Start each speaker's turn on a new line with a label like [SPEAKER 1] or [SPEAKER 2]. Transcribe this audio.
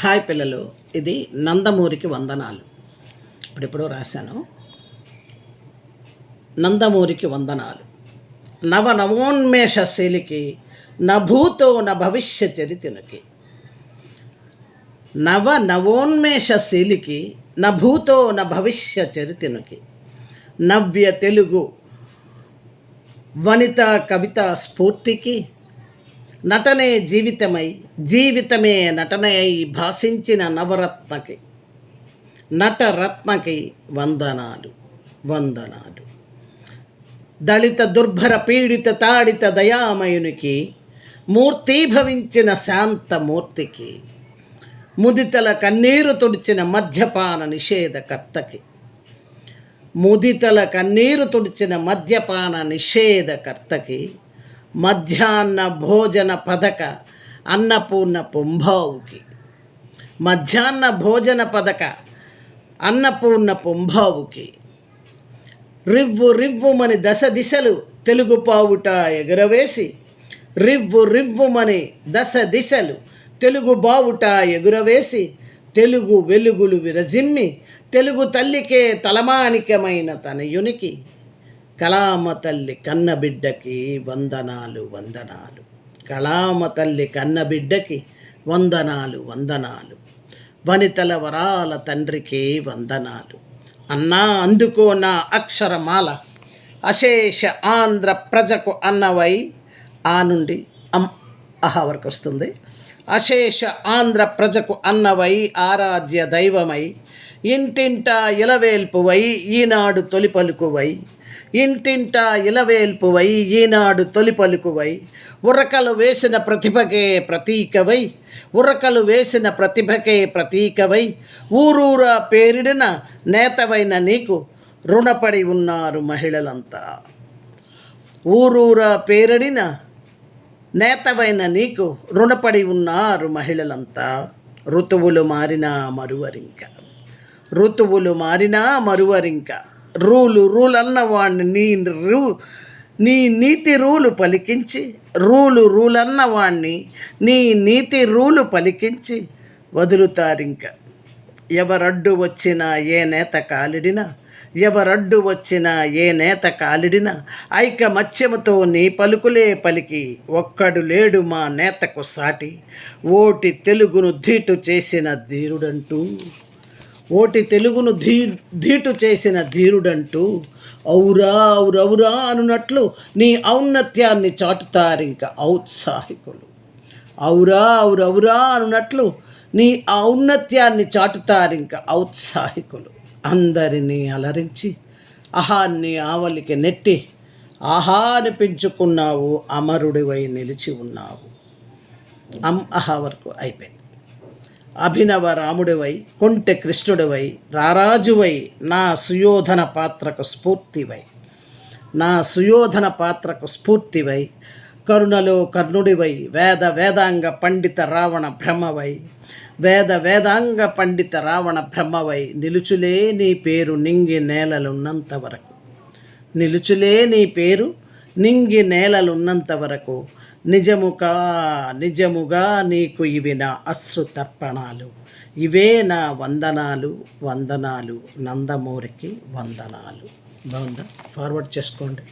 [SPEAKER 1] Hi పిల్లలు ఇది నందమూరికి వందనాలు. ఇప్పుడెప్పుడో రాశాను. నందమూరికి వందనాలు. నవ నవోన్మేష శైలికి నభూతో న భవిష్య చరితునికి. నవ నవోన్మేష శైలికి నభూతో న భవిష్య చరితునికి. నవ్య తెలుగు వనిత కవిత స్ఫూర్తికి నటనే జీవితమై జీవితమే నటనై భాషించిన నవరత్నకి నటరత్నకి వందనాలు వందనాలు. దళిత దుర్భర పీడిత తాడిత దయామయునికి మూర్తీభవించిన శాంతమూర్తికి ముదితల కన్నీరు తుడిచిన మద్యపాన నిషేధకర్తకి ముదితల కన్నీరు తుడిచిన మద్యపాన నిషేధకర్తకి మధ్యాహ్న భోజన పథక అన్నపూర్ణ పుంభావుకి. మధ్యాహ్న భోజన పథక అన్నపూర్ణ పుంభావుకి. రివ్వు రివ్వుమని దశ దిశలు తెలుగు పావుట ఎగురవేసి రివ్వు రివ్వుమని దశ దిశలు తెలుగు బావుట ఎగురవేసి తెలుగు వెలుగులు విరజిమ్మి తెలుగు తల్లికే తలమానికమైన తనయునికి కళామ తల్లి కన్నబిడ్డకి వందనాలు వందనాలు. కళామ తల్లి కన్నబిడ్డకి వందనాలు వందనాలు. వనితల వరాల తండ్రికి వందనాలు. అన్నా అందుకో నా అక్షరమాల. అశేష ఆంధ్ర ప్రజకు అన్నవై. ఆ నుండి అమ్ అహ వరకు వస్తుంది. అశేష ఆంధ్ర ప్రజకు అన్నవై ఆరాధ్య దైవమై. ఇంటింట ఇలవేల్పువై ఈనాడు తొలి పలుకువై ఇంటింట ఇలవేల్పువై ఈనాడు తొలి పలుకువై ఉరకలు వేసిన ప్రతిభకే ప్రతీకవై. ఉరకలు వేసిన ప్రతిభకే ప్రతీకవై. ఊరూరా పేరిడిన నేతవైన నీకు రుణపడి ఉన్నారు మహిళలంతా. ఊరూరా పేరడిన నేతవైన నీకు రుణపడి ఉన్నారు మహిళలంతా. ఋతువులు మారినా మరువరింక. ఋతువులు మారినా మరువరింక. రూలు రూల్ అన్నవాణ్ణి నీ రూ నీ నీతి రూలు పలికించి రూలు రూల్ అన్నవాణ్ణి నీ నీతి రూలు పలికించి వదులుతారింక. ఎవరడ్డు వచ్చినా ఏ నేత కాలిడినా ఎవరడ్డు వచ్చినా ఏ నేత కాలిడినా ఐకమత్యముతో నీ పలుకులే పలికి ఒక్కడు లేడు మా నేతకు సాటి. ఓటి తెలుగును ధీటు చేసిన ధీరుడంటూ ఓటి తెలుగును ధీ ధీటు చేసిన ధీరుడంటూ ఔరా ఔరౌరా అనున్నట్లు నీ ఔన్నత్యాన్ని చాటుతారింక ఔత్సాహికులు. ఔరా ఔరౌరా అనున్నట్లు నీ ఔన్నత్యాన్ని చాటుతారింక ఔత్సాహికులు. అందరినీ అలరించి అహాన్ని ఆవలికి నెట్టి ఆహా అనిపించుకున్నావు అమరుడివై నిలిచి ఉన్నావు. అం అహా వరకు అయిపోయింది. అభినవ రాముడివై కొంటె కృష్ణుడివై రారాజువై నా సుయోధన పాత్రకు స్ఫూర్తివై. నా సుయోధన పాత్రకు స్ఫూర్తివై కరుణలో కర్ణుడివై వేద వేదాంగ పండిత రావణ బ్రహ్మవై. వేద వేదాంగ పండిత రావణ బ్రహ్మవై నిలుచులే నీ పేరు నింగి నేలలున్నంత వరకు. నిలుచులే నీ పేరు నింగి నేలలున్నంత వరకు. నిజముగా నిజముగా నీకు ఇవి నా అశ్రుతర్పణాలు ఇవే నా వందనాలు వందనాలు నందమూరికి వందనాలు. బాగుందా? ఫార్వర్డ్ చేసుకోండి.